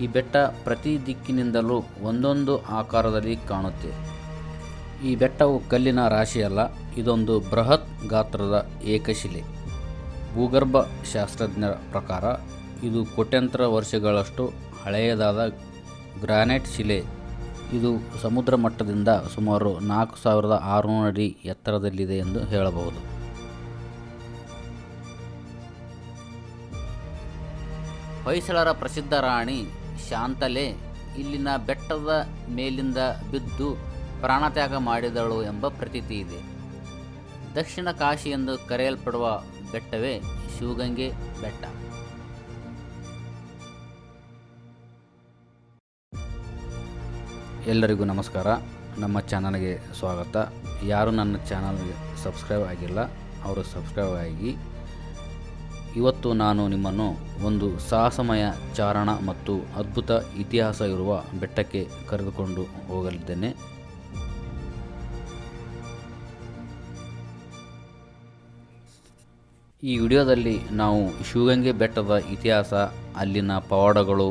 ಈ ಬೆಟ್ಟ ಪ್ರತಿ ದಿಕ್ಕಿನಿಂದಲೂ ಒಂದೊಂದು ಆಕಾರದಲ್ಲಿ ಕಾಣುತ್ತೆ. ಈ ಬೆಟ್ಟವು ಕಲ್ಲಿನ ರಾಶಿಯಲ್ಲ, ಇದೊಂದು ಬೃಹತ್ ಗಾತ್ರದ ಏಕಶಿಲೆ. ಭೂಗರ್ಭ ಶಾಸ್ತ್ರಜ್ಞರ ಪ್ರಕಾರ, ಇದು ಕೋಟ್ಯಂತರ ವರ್ಷಗಳಷ್ಟು ಹಳೆಯದಾದ ಗ್ರಾನೈಟ್ ಶಿಲೆ. ಇದು ಸಮುದ್ರ ಮಟ್ಟದಿಂದ ಸುಮಾರು ನಾಲ್ಕು ಸಾವಿರದ ಆರುನೂರು ಅಡಿ ಎತ್ತರದಲ್ಲಿದೆ ಎಂದು ಹೇಳಬಹುದು. ಹೊಯ್ಸಳರ ಪ್ರಸಿದ್ಧ ರಾಣಿ ಶಾಂತಲೆ ಇಲ್ಲಿನ ಬೆಟ್ಟದ ಮೇಲಿಂದ ಬಿದ್ದು ಪ್ರಾಣತ್ಯಾಗ ಮಾಡಿದಳು ಎಂಬ ಪ್ರತೀತಿ ಇದೆ. ದಕ್ಷಿಣ ಕಾಶಿ ಎಂದು ಕರೆಯಲ್ಪಡುವ ಬೆಟ್ಟವೇ ಶಿವಗಂಗೆ ಬೆಟ್ಟ. ಎಲ್ಲರಿಗೂ ನಮಸ್ಕಾರ. ನಮ್ಮ ಚಾನಲ್ಗೆ ಸ್ವಾಗತ. ಯಾರು ನನ್ನ ಚಾನಲ್ಗೆ ಸಬ್ಸ್ಕ್ರೈಬ್ ಆಗಿಲ್ಲ, ಅವರು ಸಬ್ಸ್ಕ್ರೈಬ್ ಆಗಿ ಇವತ್ತು ನಾನು ನಿಮ್ಮನ್ನು ಒಂದು ಸಾಹಸಮಯ ಚಾರಣ ಮತ್ತು ಅದ್ಭುತ ಇತಿಹಾಸ ಇರುವ ಬೆಟ್ಟಕ್ಕೆ ಕರೆದುಕೊಂಡು ಹೋಗಲಿದ್ದೇನೆ. ಈ ವಿಡಿಯೋದಲ್ಲಿ ನಾವು ಶಿವಗಂಗೆ ಬೆಟ್ಟದ ಇತಿಹಾಸ, ಅಲ್ಲಿನ ಪವಾಡಗಳು,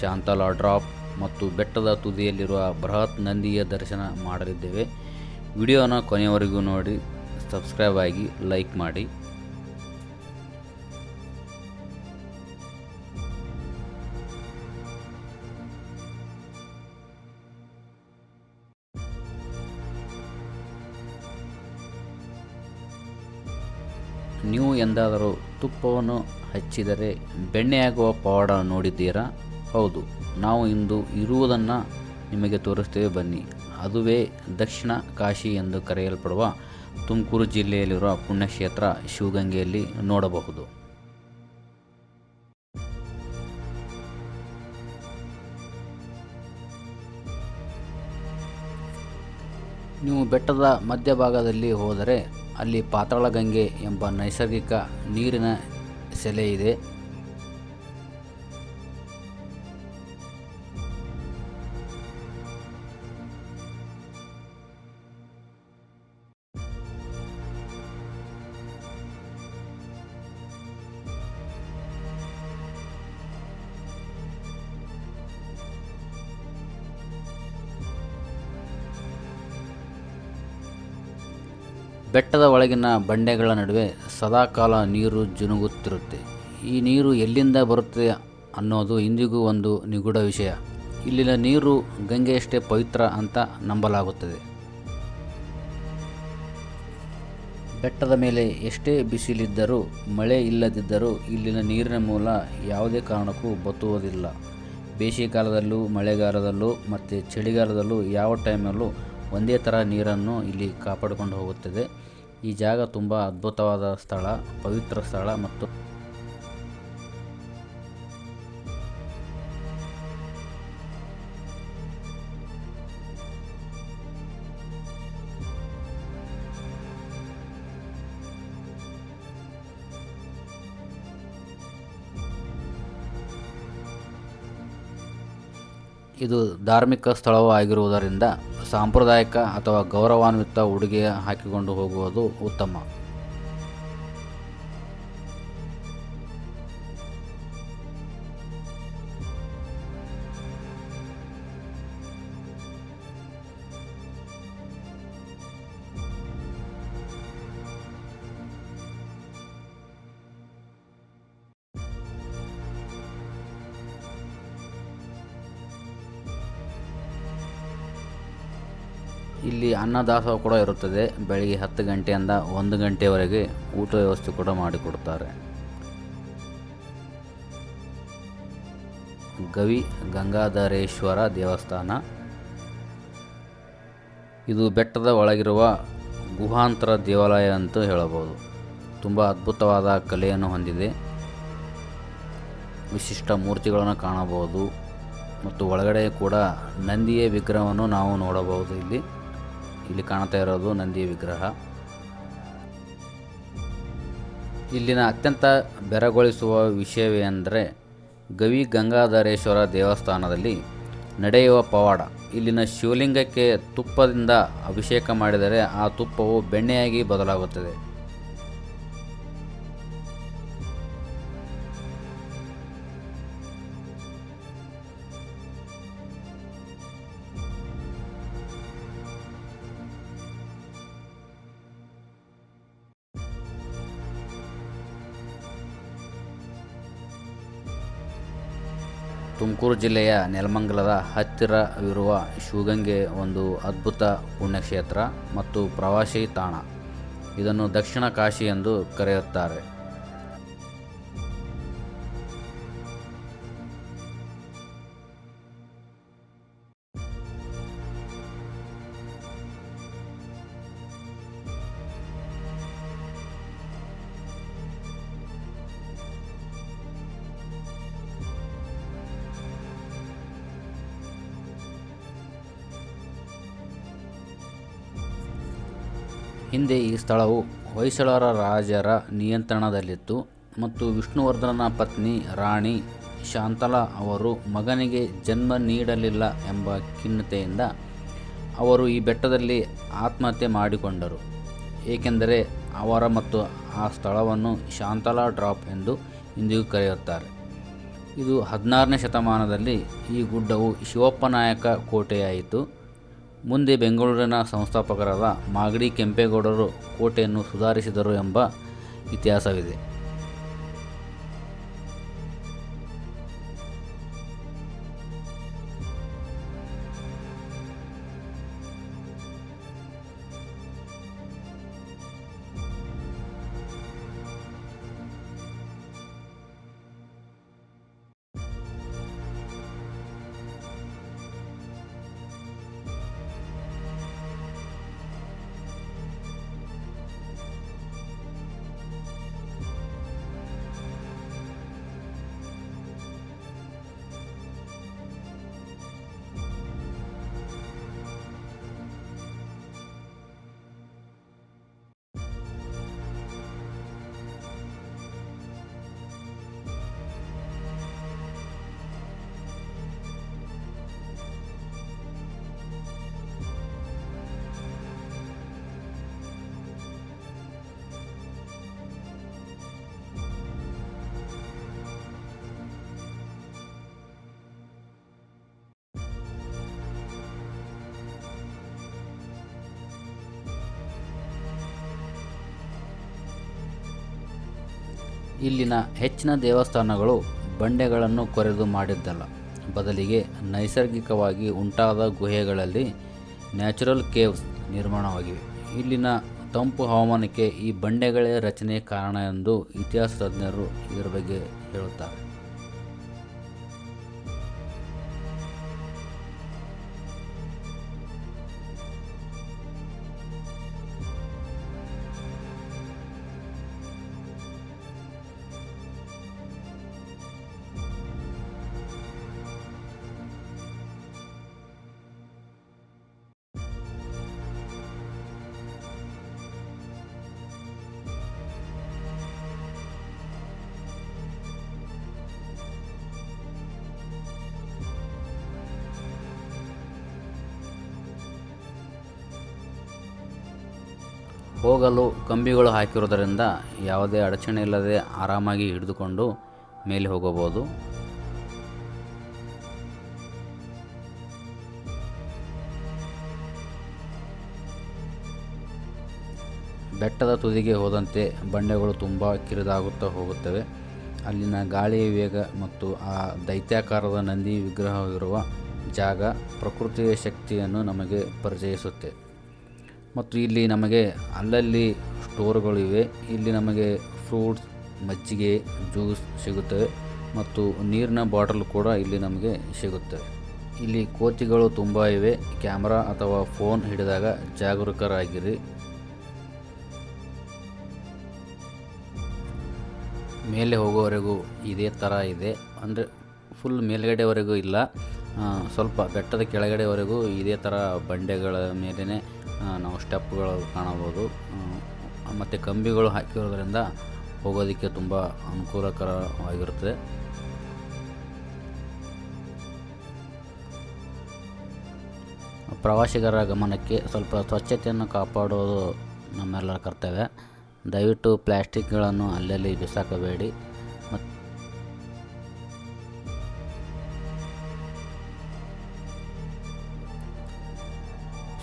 ಶಾಂತಲಾ ಡ್ರಾಪ್ ಮತ್ತು ಬೆಟ್ಟದ ತುದಿಯಲ್ಲಿರುವ ಬೃಹತ್ ನಂದಿಯ ದರ್ಶನ ಮಾಡಲಿದ್ದೇವೆ. ವಿಡಿಯೋನ ಕೊನೆಯವರೆಗೂ ನೋಡಿ, ಸಬ್ಸ್ಕ್ರೈಬ್ ಆಗಿ ಲೈಕ್ ಮಾಡಿ. ಎಂದಾದರೂ ತುಪ್ಪವನ್ನು ಹಚ್ಚಿದರೆ ಬೆಣ್ಣೆಯಾಗುವ ಪವಾಡ ನೋಡಿದ್ದೀರಾ? ಹೌದು, ನಾವು ಇಂದು ಇರುವುದನ್ನು ನಿಮಗೆ ತೋರಿಸ್ತೇವೆ ಬನ್ನಿ. ಅದುವೇ ದಕ್ಷಿಣ ಕಾಶಿ ಎಂದು ಕರೆಯಲ್ಪಡುವ ತುಮಕೂರು ಜಿಲ್ಲೆಯಲ್ಲಿರುವ ಪುಣ್ಯಕ್ಷೇತ್ರ ಶಿವಗಂಗೆಯಲ್ಲಿ ನೋಡಬಹುದು. ನೀವು ಬೆಟ್ಟದ ಮಧ್ಯಭಾಗದಲ್ಲಿ ಹೋದರೆ ಅಲ್ಲಿ ಪಾತಾಳಗಂಗೆ ಎಂಬ ನೈಸರ್ಗಿಕ ನೀರಿನ ಸೆಲೆ ಇದೆ. ಬೆಟ್ಟದ ಒಳಗಿನ ಬಂಡೆಗಳ ನಡುವೆ ಸದಾಕಾಲ ನೀರು ಜುನುಗುತ್ತಿರುತ್ತೆ. ಈ ನೀರು ಎಲ್ಲಿಂದ ಬರುತ್ತೆ ಅನ್ನೋದು ಇಂದಿಗೂ ಒಂದು ನಿಗೂಢ ವಿಷಯ. ಇಲ್ಲಿನ ನೀರು ಗಂಗೆಯಷ್ಟೇ ಪವಿತ್ರ ಅಂತ ನಂಬಲಾಗುತ್ತದೆ. ಬೆಟ್ಟದ ಮೇಲೆ ಎಷ್ಟೇ ಬಿಸಿಲಿದ್ದರೂ, ಮಳೆ ಇಲ್ಲದಿದ್ದರೂ ಇಲ್ಲಿನ ನೀರಿನ ಮೂಲ ಯಾವುದೇ ಕಾರಣಕ್ಕೂ ಬತ್ತುವುದಿಲ್ಲ. ಬೇಸಿಗೆಗಾಲದಲ್ಲೂ ಮಳೆಗಾಲದಲ್ಲೂ ಮತ್ತು ಚಳಿಗಾಲದಲ್ಲೂ ಯಾವ ಟೈಮಲ್ಲೂ ಒಂದೇ ಥರ ನೀರನ್ನು ಇಲ್ಲಿ ಕಾಪಾಡಿಕೊಂಡು ಹೋಗುತ್ತದೆ. ಈ ಜಾಗ ತುಂಬ ಅದ್ಭುತವಾದ ಸ್ಥಳ ಪವಿತ್ರ ಸ್ಥಳ ಮತ್ತು ಇದು ಧಾರ್ಮಿಕ ಸ್ಥಳವೂ ಆಗಿರುವುದರಿಂದ ಸಾಂಪ್ರದಾಯಿಕ ಅಥವಾ ಗೌರವಾನ್ವಿತ ಉಡುಗೆ ಹಾಕಿಕೊಂಡು ಹೋಗುವುದು ಉತ್ತಮ. ಅನ್ನದಾಸೋಹ ಕೂಡ ಇರುತ್ತದೆ. ಬೆಳಿಗ್ಗೆ ಹತ್ತು ಗಂಟೆಯಿಂದ ಒಂದು ಗಂಟೆವರೆಗೆ ಊಟ ವ್ಯವಸ್ಥೆ ಕೂಡ ಮಾಡಿಕೊಡ್ತಾರೆ ಗವಿ ಗಂಗಾಧರೇಶ್ವರ ದೇವಸ್ಥಾನ. ಇದು ಬೆಟ್ಟದ ಒಳಗಿರುವ ಗುಹಾಂತರ ದೇವಾಲಯ ಅಂತ ಹೇಳಬಹುದು. ತುಂಬ ಅದ್ಭುತವಾದ ಕಲೆಯನ್ನು ಹೊಂದಿದೆ. ವಿಶಿಷ್ಟ ಮೂರ್ತಿಗಳನ್ನು ಕಾಣಬಹುದು. ಮತ್ತು ಒಳಗಡೆ ಕೂಡ ನಂದಿಯ ವಿಗ್ರಹವನ್ನು ನಾವು ನೋಡಬಹುದು ಇಲ್ಲಿ. ಇಲ್ಲಿ ಕಾಣ್ತಾ ಇರೋದು ನಂದಿಯ ವಿಗ್ರಹ. ಇಲ್ಲಿನ ಅತ್ಯಂತ ಬೆರಗೊಳಿಸುವ ವಿಷಯವೆಂದರೆ ಗವಿ ಗಂಗಾಧರೇಶ್ವರ ದೇವಸ್ಥಾನದಲ್ಲಿ ನಡೆಯುವ ಪವಾಡ. ಇಲ್ಲಿನ ಶಿವಲಿಂಗಕ್ಕೆ ತುಪ್ಪದಿಂದ ಅಭಿಷೇಕ ಮಾಡಿದರೆ ಆ ತುಪ್ಪವು ಬೆಣ್ಣೆಯಾಗಿ ಬದಲಾಗುತ್ತದೆ. ತುಮಕೂರು ಜಿಲ್ಲೆಯ ನೆಲಮಂಗಲದ ಹತ್ತಿರವಿರುವ ಶಿವಗಂಗೆ ಒಂದು ಅದ್ಭುತ ಪುಣ್ಯಕ್ಷೇತ್ರ ಮತ್ತು ಪ್ರವಾಸಿ ತಾಣ. ಇದನ್ನು ದಕ್ಷಿಣ ಕಾಶಿ ಎಂದು ಕರೆಯುತ್ತಾರೆ. ಹಿಂದೆ ಈ ಸ್ಥಳವು ಹೊಯ್ಸಳರ ರಾಜರ ನಿಯಂತ್ರಣದಲ್ಲಿತ್ತು ಮತ್ತು ವಿಷ್ಣುವರ್ಧನನ ಪತ್ನಿ ರಾಣಿ ಶಾಂತಲಾ ಅವರು ಮಗನಿಗೆ ಜನ್ಮ ನೀಡಲಿಲ್ಲ ಎಂಬ ಖಿನ್ನತೆಯಿಂದ ಅವರು ಈ ಬೆಟ್ಟದಲ್ಲಿ ಆತ್ಮಹತ್ಯೆ ಮಾಡಿಕೊಂಡರು. ಏಕೆಂದರೆ ಅವರ ಮತ್ತು ಆ ಸ್ಥಳವನ್ನು ಶಾಂತಲಾ ಡ್ರಾಪ್ ಎಂದು ಇಂದಿಗೂ ಕರೆಯುತ್ತಾರೆ. ಇದು ಹದಿನಾರನೇ ಶತಮಾನದಲ್ಲಿ ಈ ಗುಡ್ಡವು ಶಿವಪ್ಪನಾಯಕ ಕೋಟೆಯಾಯಿತು. ಮುಂದೆ ಬೆಂಗಳೂರಿನ ಸಂಸ್ಥಾಪಕರಾದ ಮಾಗಡಿ ಕೆಂಪೇಗೌಡರು ಕೋಟೆಯನ್ನು ಸುಧಾರಿಸಿದರು ಎಂಬ ಇತಿಹಾಸವಿದೆ. ಇಲ್ಲಿನ ಹೆಚ್ಚಿನ ದೇವಸ್ಥಾನಗಳು ಬಂಡೆಗಳನ್ನು ಕೊರೆದು ಮಾಡಿದ್ದಲ್ಲ. ಬದಲಿಗೆ ನೈಸರ್ಗಿಕವಾಗಿ ಉಂಟಾದ ಗುಹೆಗಳಲ್ಲಿ ನ್ಯಾಚುರಲ್ ಕೇವ್ಸ್ ನಿರ್ಮಾಣವಾಗಿವೆ. ಇಲ್ಲಿನ ತಂಪು ಹವಾಮಾನಕ್ಕೆ ಈ ಬಂಡೆಗಳೇ ರಚನೆ ಕಾರಣ ಎಂದು ಇತಿಹಾಸ ತಜ್ಞರು ಇದರ ಬಗ್ಗೆ ಹೇಳುತ್ತಾರೆ. ಹೋಗಲು ಕಂಬಿಗಳು ಹಾಕಿರೋದರಿಂದ ಯಾವುದೇ ಅಡಚಣೆ ಇಲ್ಲದೆ ಆರಾಮಾಗಿ ಹಿಡಿದುಕೊಂಡು ಮೇಲೆ ಹೋಗಬಹುದು. ಬೆಟ್ಟದ ತುದಿಗೆ ಹೋದಂತೆ ಬಂಡೆಗಳು ತುಂಬ ಕಿರಿದಾಗುತ್ತಾ ಹೋಗುತ್ತವೆ. ಅಲ್ಲಿನ ಗಾಳಿಯ ವೇಗ ಮತ್ತು ಆ ದೈತ್ಯಾಕಾರದ ನಂದಿ ವಿಗ್ರಹವಿರುವ ಜಾಗ ಪ್ರಕೃತಿಯ ಶಕ್ತಿಯನ್ನು ನಮಗೆ ಪರಿಚಯಿಸುತ್ತೆ. ಮತ್ತು ಇಲ್ಲಿ ನಮಗೆ ಅಲ್ಲಲ್ಲಿ ಸ್ಟೋರ್ಗಳಿವೆ ಇಲ್ಲಿ ನಮಗೆ ಫ್ರೂಟ್ಸ್, ಮಜ್ಜಿಗೆ, ಜ್ಯೂಸ್ ಸಿಗುತ್ತವೆ ಮತ್ತು ನೀರಿನ ಬಾಟಲ್ ಕೂಡ ಇಲ್ಲಿ ನಮಗೆ ಸಿಗುತ್ತವೆ. ಇಲ್ಲಿ ಕೋತಿಗಳು ತುಂಬ ಇವೆ. ಕ್ಯಾಮ್ರಾ ಅಥವಾ ಫೋನ್ ಹಿಡಿದಾಗ ಜಾಗರೂಕರಾಗಿರಿ. ಮೇಲೆ ಹೋಗೋವರೆಗೂ ಇದೇ ಥರ ಇದೆ. ಅಂದರೆ ಫುಲ್ ಮೇಲ್ಗಡೆವರೆಗೂ ಇಲ್ಲ. ಸ್ವಲ್ಪ ಬೆಟ್ಟದ ಕೆಳಗಡೆವರೆಗೂ ಇದೇ ಥರ ಬಂಡೆಗಳ ಮೇಲೇ ನಾವು ಸ್ಟೆಪ್ಗಳು ಕಾಣಬೋದು. ಮತ್ತು ಕಂಬಿಗಳು ಹಾಕಿರೋದ್ರಿಂದ ಹೋಗೋದಕ್ಕೆ ತುಂಬ ಅನುಕೂಲಕರವಾಗಿರುತ್ತದೆ ಪ್ರವಾಸಿಗರ ಗಮನಕ್ಕೆ ಸ್ವಲ್ಪ ಸ್ವಚ್ಛತೆಯನ್ನು ಕಾಪಾಡೋದು ನಮ್ಮೆಲ್ಲರ ಕರ್ತವ್ಯ. ದಯವಿಟ್ಟು ಪ್ಲ್ಯಾಸ್ಟಿಕ್ಗಳನ್ನು ಅಲ್ಲಲ್ಲಿ ಬಿಸಾಕಬೇಡಿ.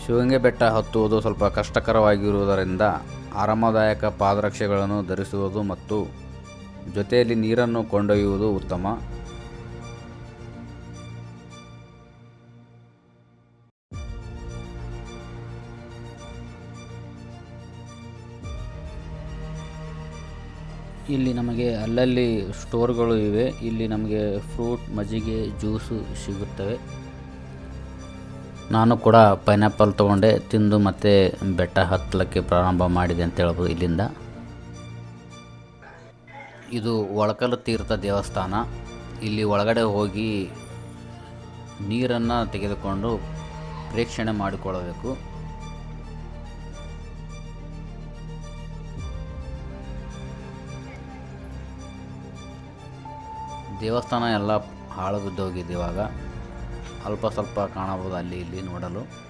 ಶಿವಂಗೆ ಬೆಟ್ಟ ಹತ್ತುವುದು ಸ್ವಲ್ಪ ಕಷ್ಟಕರವಾಗಿರುವುದರಿಂದ ಆರಾಮದಾಯಕ ಪಾದರಕ್ಷೆಗಳನ್ನು ಧರಿಸುವುದು ಮತ್ತು ಜೊತೆಯಲ್ಲಿ ನೀರನ್ನು ಕೊಂಡೊಯ್ಯುವುದು ಉತ್ತಮ. ಇಲ್ಲಿ ನಮಗೆ ಅಲ್ಲಲ್ಲಿ ಸ್ಟೋರ್ಗಳು ಇವೆ. ಇಲ್ಲಿ ನಮಗೆ ಫ್ರೂಟ್, ಮಜ್ಜಿಗೆ, ಜ್ಯೂಸು ಸಿಗುತ್ತವೆ. ನಾನು ಕೂಡ ಪೈನಾಪಲ್ ತೊಗೊಂಡೆ, ತಿಂದು ಮತ್ತೆ ಬೆಟ್ಟ ಹತ್ತಲಕ್ಕೆ ಪ್ರಾರಂಭ ಮಾಡಿದೆ ಅಂತ ಹೇಳ್ಬೋದು ಇಲ್ಲಿಂದ. ಇದು ಒಳಕಲು ತೀರ್ಥ ದೇವಸ್ಥಾನ. ಇಲ್ಲಿ ಒಳಗಡೆ ಹೋಗಿ ನೀರನ್ನು ತೆಗೆದುಕೊಂಡು ಪ್ರೇಕ್ಷಣೆ ಮಾಡಿಕೊಳ್ಳಬೇಕು. ದೇವಸ್ಥಾನ ಎಲ್ಲ ಹಾಳು ಬಿದ್ದೋಗಿದೆ ಇವಾಗ. ಅಲ್ಪ ಸ್ವಲ್ಪ ಕಾಣಬಹುದು ಅಲ್ಲಿ ಇಲ್ಲಿ ನೋಡಲು.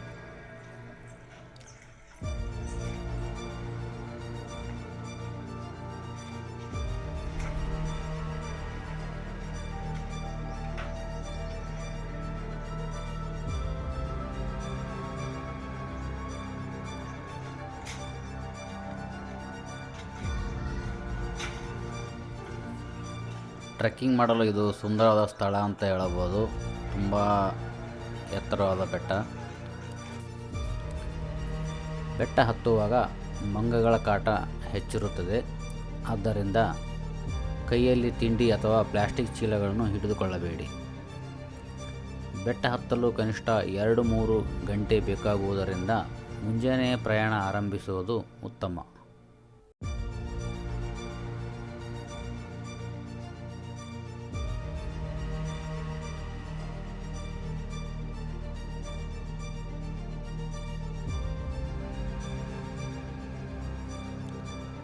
ಟ್ರೆಕ್ಕಿಂಗ್ ಮಾಡಲು ಇದು ಸುಂದರವಾದ ಸ್ಥಳ ಅಂತ ಹೇಳಬಹುದು ತುಂಬ ಎತ್ತರವಾದ ಬೆಟ್ಟ. ಬೆಟ್ಟ ಹತ್ತುವಾಗ ಮಂಗಗಳ ಕಾಟ ಹೆಚ್ಚಿರುತ್ತದೆ. ಆದ್ದರಿಂದ ಕೈಯಲ್ಲಿ ತಿಂಡಿ ಅಥವಾ ಪ್ಲಾಸ್ಟಿಕ್ ಚೀಲಗಳನ್ನು ಹಿಡಿದುಕೊಳ್ಳಬೇಡಿ. ಬೆಟ್ಟ ಹತ್ತಲು ಕನಿಷ್ಠ ಎರಡು ಮೂರು ಗಂಟೆ ಬೇಕಾಗುವುದರಿಂದ ಮುಂಜಾನೆ ಪ್ರಯಾಣ ಆರಂಭಿಸುವುದು ಉತ್ತಮ.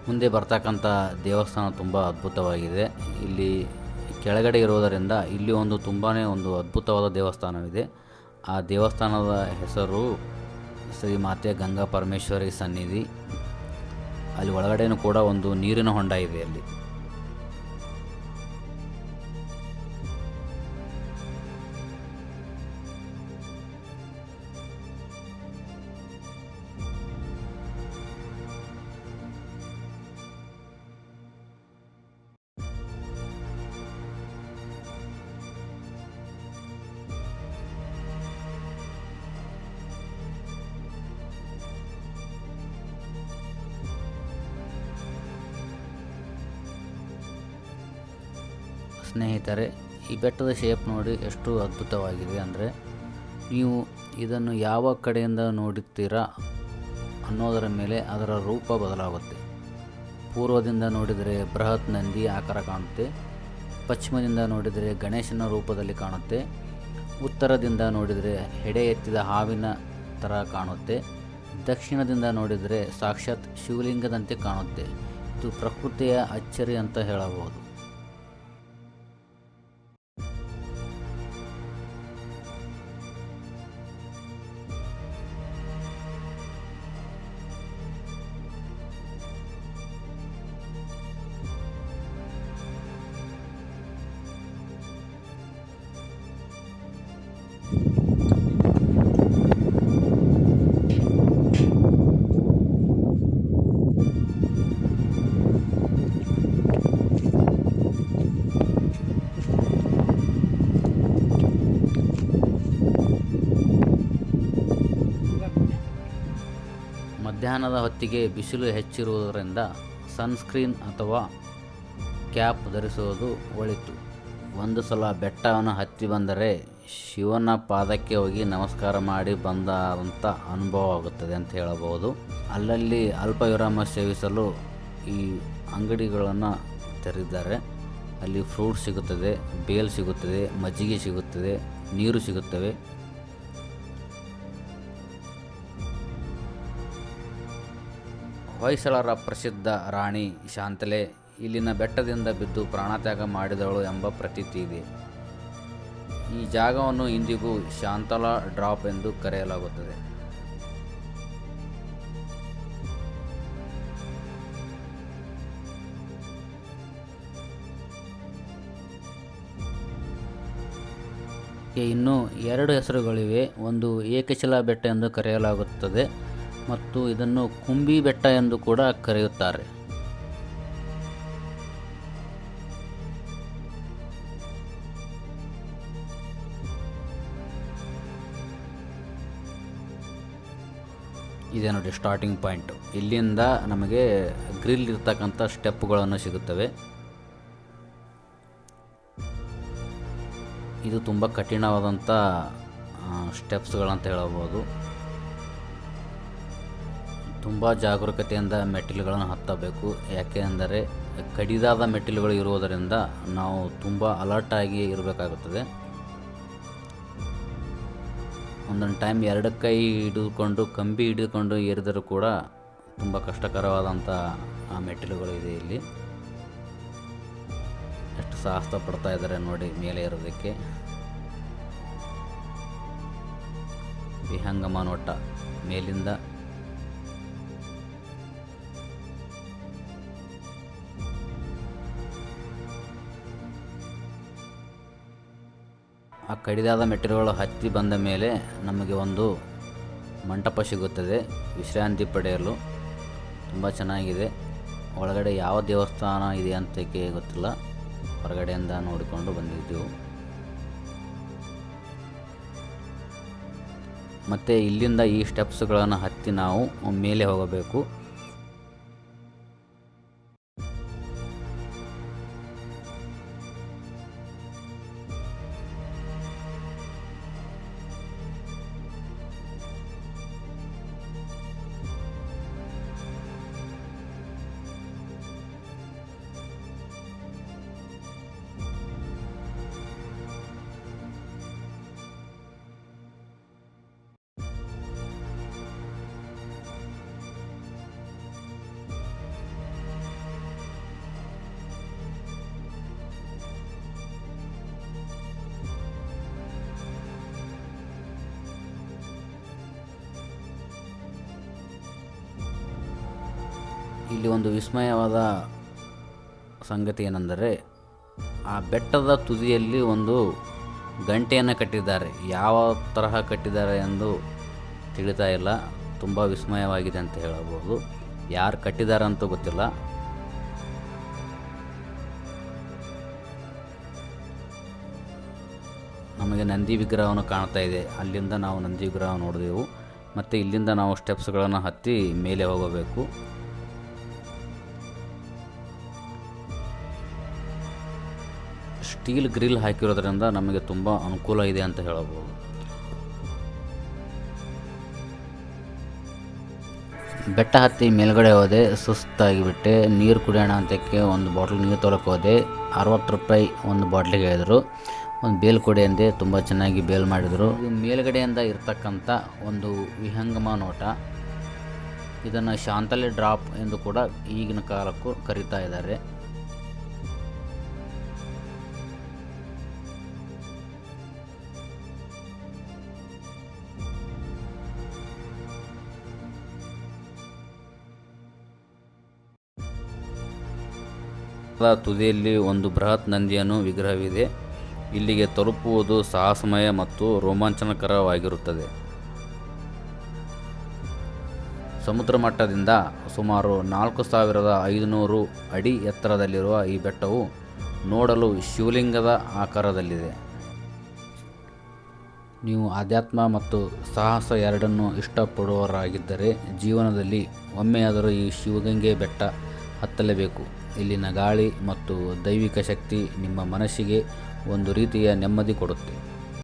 ಮುಂದೆ ಬರ್ತಕ್ಕಂಥ ದೇವಸ್ಥಾನ ತುಂಬ ಅದ್ಭುತವಾಗಿದೆ. ಇಲ್ಲಿ ಕೆಳಗಡೆ ಇರೋದರಿಂದ ಇಲ್ಲಿ ಒಂದು ತುಂಬಾ ಒಂದು ಅದ್ಭುತವಾದ ದೇವಸ್ಥಾನವಿದೆ. ಆ ದೇವಸ್ಥಾನದ ಹೆಸರು ಶ್ರೀ ಮಾತೆ ಗಂಗಾ ಪರಮೇಶ್ವರಿ ಸನ್ನಿಧಿ. ಅಲ್ಲಿ ಒಳಗಡೆಯೂ ಕೂಡ ಒಂದು ನೀರಿನ ಹೊಂಡ ಇದೆ ಅಲ್ಲಿ. ಸ್ನೇಹಿತರೆ, ಈ ಬೆಟ್ಟದ ಶೇಪ್ ನೋಡಿ ಎಷ್ಟು ಅದ್ಭುತವಾಗಿದೆ ಅಂದರೆ, ನೀವು ಇದನ್ನು ಯಾವ ಕಡೆಯಿಂದ ನೋಡುತ್ತೀರಾ ಅನ್ನೋದರ ಮೇಲೆ ಅದರ ರೂಪ ಬದಲಾಗುತ್ತೆ. ಪೂರ್ವದಿಂದ ನೋಡಿದರೆ ಬೃಹತ್ ನಂದಿ ಆಕಾರ ಕಾಣುತ್ತೆ, ಪಶ್ಚಿಮದಿಂದ ನೋಡಿದರೆ ಗಣೇಶನ ರೂಪದಲ್ಲಿ ಕಾಣುತ್ತೆ, ಉತ್ತರದಿಂದ ನೋಡಿದರೆ ಹೆಡೆ ಎತ್ತಿದ ಹಾವಿನ ಥರ ಕಾಣುತ್ತೆ, ದಕ್ಷಿಣದಿಂದ ನೋಡಿದರೆ ಸಾಕ್ಷಾತ್ ಶಿವಲಿಂಗದಂತೆ ಕಾಣುತ್ತೆ. ಇದು ಪ್ರಕೃತಿಯ ಅಚ್ಚರಿ ಅಂತ ಹೇಳಬಹುದು. ಮಧ್ಯಾಹ್ನದ ಹೊತ್ತಿಗೆ ಬಿಸಿಲು ಹೆಚ್ಚಿರುವುದರಿಂದ ಸನ್ಸ್ಕ್ರೀನ್ ಅಥವಾ ಕ್ಯಾಪ್ ಧರಿಸುವುದು ಒಳಿತು. ಒಂದು ಸಲ ಬೆಟ್ಟವನ್ನು ಹತ್ತಿ ಬಂದರೆ ಶಿವನ ಪಾದಕ್ಕೆ ಹೋಗಿ ನಮಸ್ಕಾರ ಮಾಡಿ ಬಂದಂಥ ಅನುಭವ ಆಗುತ್ತದೆ ಅಂತ ಹೇಳಬಹುದು. ಅಲ್ಲಲ್ಲಿ ಅಲ್ಪ ವಿರಾಮ ಸೇವಿಸಲು ಈ ಅಂಗಡಿಗಳನ್ನು ತೆರೆದಿದ್ದಾರೆ. ಅಲ್ಲಿ ಫ್ರೂಟ್ ಸಿಗುತ್ತದೆ, ಬೇಲ್ ಸಿಗುತ್ತದೆ, ಮಜ್ಜಿಗೆ ಸಿಗುತ್ತದೆ, ನೀರು ಸಿಗುತ್ತವೆ. ಹೊಯ್ಸಳರ ಪ್ರಸಿದ್ಧ ರಾಣಿ ಶಾಂತಲೆ ಇಲ್ಲಿನ ಬೆಟ್ಟದಿಂದ ಬಿದ್ದು ಪ್ರಾಣತ್ಯಾಗ ಮಾಡಿದಳು ಎಂಬ ಪ್ರತೀತಿ ಇದೆ. ಈ ಜಾಗವನ್ನು ಇಂದಿಗೂ ಶಾಂತಲಾ ಡ್ರಾಪ್ ಎಂದು ಕರೆಯಲಾಗುತ್ತದೆ. ಇನ್ನು ಎರಡು ಹೆಸರುಗಳಿವೆ. ಒಂದು ಏಕಶಿಲಾ ಬೆಟ್ಟ ಎಂದು ಕರೆಯಲಾಗುತ್ತದೆ. ಮತ್ತು ಇದನ್ನು ಕುಂಬಿ ಬೆಟ್ಟ ಎಂದು ಕೂಡ ಕರೆಯುತ್ತಾರೆ. ಇದೆ ನೋಡಿ ಸ್ಟಾರ್ಟಿಂಗ್ ಪಾಯಿಂಟು ಇಲ್ಲಿಂದ ನಮಗೆ ಗ್ರಿಲ್ ಇರ್ತಕ್ಕಂಥ ಸ್ಟೆಪ್ಗಳನ್ನು ಸಿಗುತ್ತವೆ. ಇದು ತುಂಬ ಕಠಿಣವಾದಂಥ ಸ್ಟೆಪ್ಸ್ಗಳಂತ ಹೇಳಬಹುದು. ತುಂಬ ಜಾಗರೂಕತೆಯಿಂದ ಮೆಟ್ಟಿಲುಗಳನ್ನು ಹತ್ತಬೇಕು. ಯಾಕೆ ಅಂದರೆ ಕಡಿದಾದ ಮೆಟ್ಟಿಲುಗಳು ಇರುವುದರಿಂದ ನಾವು ತುಂಬ ಅಲರ್ಟಾಗಿ ಇರಬೇಕಾಗುತ್ತದೆ. ಒಂದೊಂದು ಟೈಮ್ ಎರಡು ಕೈ ಹಿಡಿದುಕೊಂಡು, ಕಂಬಿ ಹಿಡಿದುಕೊಂಡು ಏರಿದರೂ ಕೂಡ ತುಂಬ ಕಷ್ಟಕರವಾದಂಥ ಆ ಮೆಟ್ಟಿಲುಗಳು ಇದೆ ಇಲ್ಲಿ. ಎಷ್ಟು ಸಾಹಸ ಪಡ್ತಾ ಇದ್ದಾರೆ ನೋಡಿ ಮೇಲೆ ಇರೋದಕ್ಕೆ ವಿಹಂಗಮ ನೋಟ ಮೇಲಿಂದ ಆ ಕಡಿದಾದ ಮೆಟ್ಟಿಲುಗಳು ಹತ್ತಿ ಬಂದ ಮೇಲೆ ನಮಗೆ ಒಂದು ಮಂಟಪ ಸಿಗುತ್ತದೆ, ವಿಶ್ರಾಂತಿ ಪಡೆಯಲು. ತುಂಬ ಚೆನ್ನಾಗಿದೆ. ಒಳಗಡೆ ಯಾವ ದೇವಸ್ಥಾನ ಇದೆ ಅಂತಕ್ಕೆ ಗೊತ್ತಿಲ್ಲ. ಹೊರಗಡೆಯಿಂದ ನೋಡಿಕೊಂಡು ಬಂದಿದ್ದೆವು. ಮತ್ತು ಇಲ್ಲಿಂದ ಈ ಸ್ಟೆಪ್ಸ್ಗಳನ್ನು ಹತ್ತಿ ನಾವು ಮೇಲೆ ಹೋಗಬೇಕು. ಇಲ್ಲಿ ಒಂದು ವಿಸ್ಮಯವಾದ ಸಂಗತಿ ಏನೆಂದರೆ, ಆ ಬೆಟ್ಟದ ತುದಿಯಲ್ಲಿ ಒಂದು ಗಂಟೆಯನ್ನು ಕಟ್ಟಿದ್ದಾರೆ. ಯಾವ ತರಹ ಕಟ್ಟಿದ್ದಾರೆ ಎಂದು ತಿಳಿತಾ ಇಲ್ಲ. ತುಂಬ ವಿಸ್ಮಯವಾಗಿದೆ ಅಂತ ಹೇಳಬಹುದು. ಯಾರು ಕಟ್ಟಿದ್ದಾರೆ ಅಂತೂ ಗೊತ್ತಿಲ್ಲ. ನಮಗೆ ನಂದಿ ವಿಗ್ರಹವನ್ನು ಕಾಣ್ತಾ ಇದೆ. ಅಲ್ಲಿಂದ ನಾವು ನಂದಿ ವಿಗ್ರಹ ನೋಡಿದೆವು. ಮತ್ತು ಇಲ್ಲಿಂದ ನಾವು ಸ್ಟೆಪ್ಸ್ಗಳನ್ನು ಹತ್ತಿ ಮೇಲೆ ಹೋಗಬೇಕು. ಸ್ಟೀಲ್ ಗ್ರಿಲ್ ಹಾಕಿರೋದ್ರಿಂದ ನಮಗೆ ತುಂಬ ಅನುಕೂಲ ಇದೆ ಅಂತ ಹೇಳಬಹುದು ಬೆಟ್ಟ ಹತ್ತಿ ಮೇಲ್ಗಡೆ ಹೋದೆ, ಸುಸ್ತಾಗಿಬಿಟ್ಟೆ. ನೀರು ಕುಡಿಯೋಣ ಅಂತಕ್ಕೆ ಒಂದು ಬಾಟ್ಲ್ ನೀರು ತೊಳಕ್ಕೆ ಹೋದೆ. ಅರವತ್ತು ರೂಪಾಯಿ ಒಂದು ಬಾಟ್ಲಿಗೆ ಹೇಳಿದರು. ಒಂದು ಬೇಲ್ ಕೊಡಿ ಅಂದೆ, ತುಂಬ ಚೆನ್ನಾಗಿ ಬೇಲ್ ಮಾಡಿದರು. ಮೇಲ್ಗಡೆಯಿಂದ ಇರ್ತಕ್ಕಂಥ ಒಂದು ವಿಹಂಗಮ ನೋಟ. ಇದನ್ನು ಶಾಂತಲೆ ಡ್ರಾಪ್ ಎಂದು ಕೂಡ ಈಗಿನ ಕಾಲಕ್ಕೂ ಕರೀತಾ ಇದ್ದಾರೆ. ತುದಿಯಲ್ಲಿ ಒಂದು ಬೃಹತ್ ನಂದಿಯನ್ನು ವಿಗ್ರಹವಿದೆ. ಇಲ್ಲಿಗೆ ತಲುಪುವುದು ಸಾಹಸಮಯ ಮತ್ತು ರೋಮಾಂಚನಕರವಾಗಿರುತ್ತದೆ. ಸಮುದ್ರ ಮಟ್ಟದಿಂದ ಸುಮಾರು ನಾಲ್ಕು ಸಾವಿರದ ಐದುನೂರು ಅಡಿ ಎತ್ತರದಲ್ಲಿರುವ ಈ ಬೆಟ್ಟವು ನೋಡಲು ಶಿವಲಿಂಗದ ಆಕಾರದಲ್ಲಿದೆ. ನೀವು ಆಧ್ಯಾತ್ಮ ಮತ್ತು ಸಾಹಸ ಎರಡನ್ನೂ ಇಷ್ಟಪಡುವವರಾಗಿದ್ದರೆ ಜೀವನದಲ್ಲಿ ಒಮ್ಮೆಯಾದರೂ ಈ ಶಿವಗಂಗೆ ಬೆಟ್ಟ ಹತ್ತಲೇಬೇಕು. ಇಲ್ಲಿನ ಗಾಳಿ ಮತ್ತು ದೈವಿಕ ಶಕ್ತಿ ನಿಮ್ಮ ಮನಸ್ಸಿಗೆ ಒಂದು ರೀತಿಯ ನೆಮ್ಮದಿ ಕೊಡುತ್ತೆ.